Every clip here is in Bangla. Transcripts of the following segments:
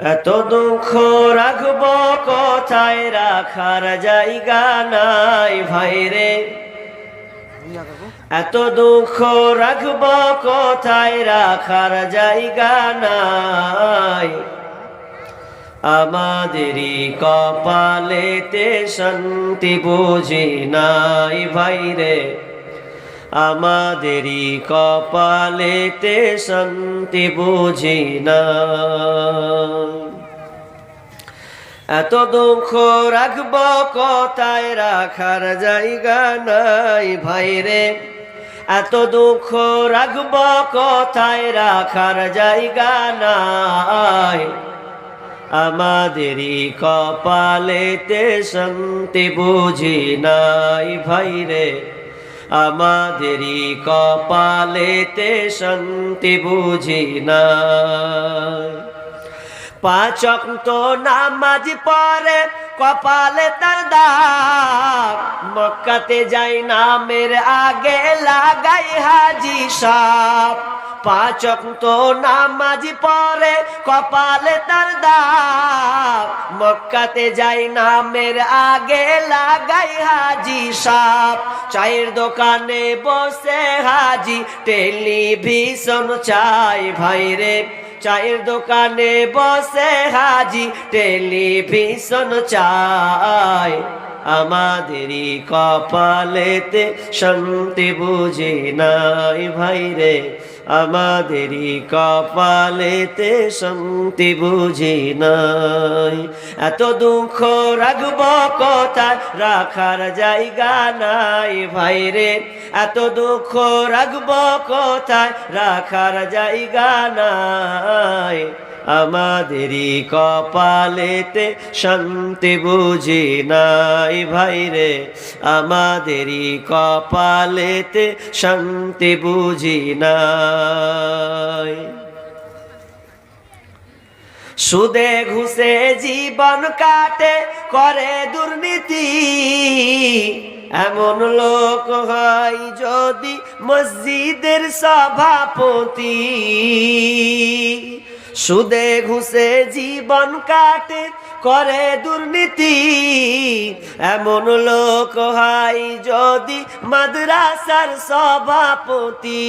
এত দুঃখ রাখব কোথায় রাখার জায়গা নাই ভাইরে এত দুঃখ রাখব কোথায় রাখার জায়গা নাই। আমাদেরই কপালেতে শান্তি বুঝি নাই ভাইরে আমাদেরই কপালেতে শান্তি বুঝি না। এত দুঃখ রাখব কথায় রাখার জায়গা নাই ভাইরে এত দুঃখ রাখব কথায় রাখার জায়গা নাই। আমাদেরই কপালেতে শান্তি বুঝি নাই ভাইরে আমাদেরই কপালেতে শান্তি বুঝি না পাচক তো নামাজ পরে কপালে তার দাগ। মক্কাতে যাই নামের আগে লাগাই হাজি সাপ। পাচক তো নামাজ পরে কপালে তার দাগ। মক্কাতে যাই নামের আগে লাগাই হাজি সাপ। চায়ের দোকানে বসে হাজি, টেলিভিশন চাই ভাইরে চায়ের দোকানে বসে হাজি, টেলিভিশন চাই। আমাদেরই কপালেতে শান্তি বুঝি নাই ভাই রে। আমাদেরই কপালেতে শান্তি বুঝি নাই। এত দুঃখ রাখব কোথায়? রাখার জায়গা নাই ভাই রে। এত দুঃখ রাখব কোথায়? রাখার জায়গা নাই। আমাদেরই কপালেতে শান্তি বুঝি নাই ভাইরে আমাদেরই কপালেতে শান্তি বুঝি নাই। সুদে ঘুষে জীবন কাটে, করে দুর্নীতি। এমন লোক হয় যদি মসজিদের সভাপতি। সুদে ঘুষে জীবন কাটে, করে দুর্নীতি। এমন লোক হয় যদি মাদ্রাসার সভাপতি।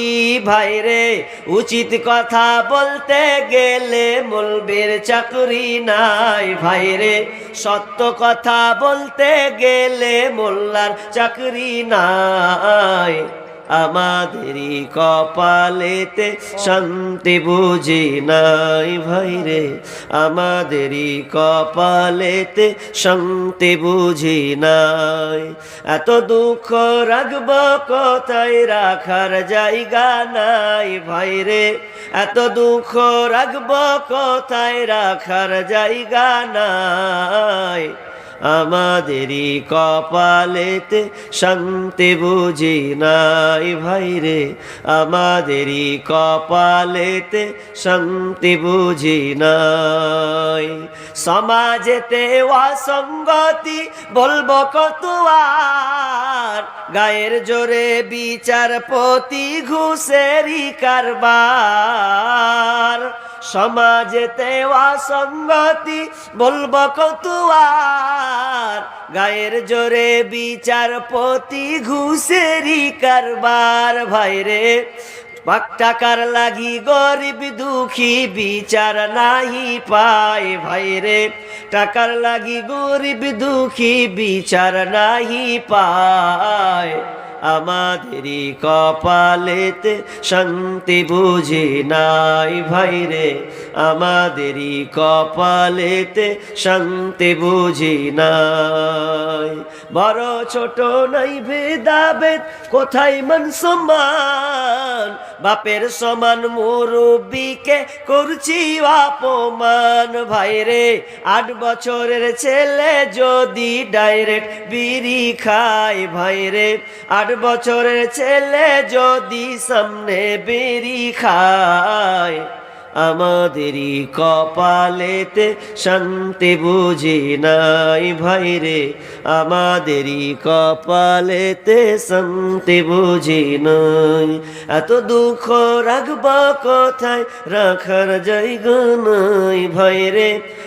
ভাইরে উচিত কথা বলতে গেলে মলবের চাকরি নাই। ভাইরে সত্য কথা বলতে গেলে মোল্লার চাকরি নাই। আমাদেরই কপালেতে শান্তি বুঝি নাই ভাই রে। আমাদেরই কপালেতে শান্তি বুঝি নাই। এত দুঃখ রাখব কোথায়? রাখার জায়গা নাই ভাই রে। এত দুঃখ রাখব কোথায়? রাখার জায়গা নাই। আমাদেরই কপালেতে শান্তি বুঝি নাই ভাইরে আমাদেরই কপালেতে শান্তি বুঝি নাই। সমাজেতে অসঙ্গতি বলব কত আর গায়ের জোরে বিচারপতি ঘুষেরি কারবার। সমাজেতে অসঙ্গতি বলব কতুয়ার। গায়ের জোরে বিচারপতি ঘুষেরি কারবার, ভাইরে। পাক টাকার লাগি গরিব দুঃখী বিচার নাহি পায়, ভাইরে। টাকার লাগি গরিব দুঃখী বিচার নাহি পায়। আমাদেরই কপালেতে শান্তি বুঝি নাই ভাই রে। আমাদেরই কপালেতে শান্তি বুঝি নাই। বড় ছোট নাই ভেদাভেদ, কোথায় মান সম্মান? বাপের সমান মুরব্বীকে করছি অপমান ভাই রে। আট বছরের ছেলে যদি ডাইরেক্ট বিড়ি খায় ভাইরে আট বছরের ছেলে যদি সামনে বেরি খায়, আমাদেরই কপালেতে শান্তি বুঝি নাই ভাই রে। আমাদেরই কপালেতে শান্তি বুঝি নাই। এত দুঃখ রাখবা কোথায়? রাখার জায়গা নাই ভাই রে।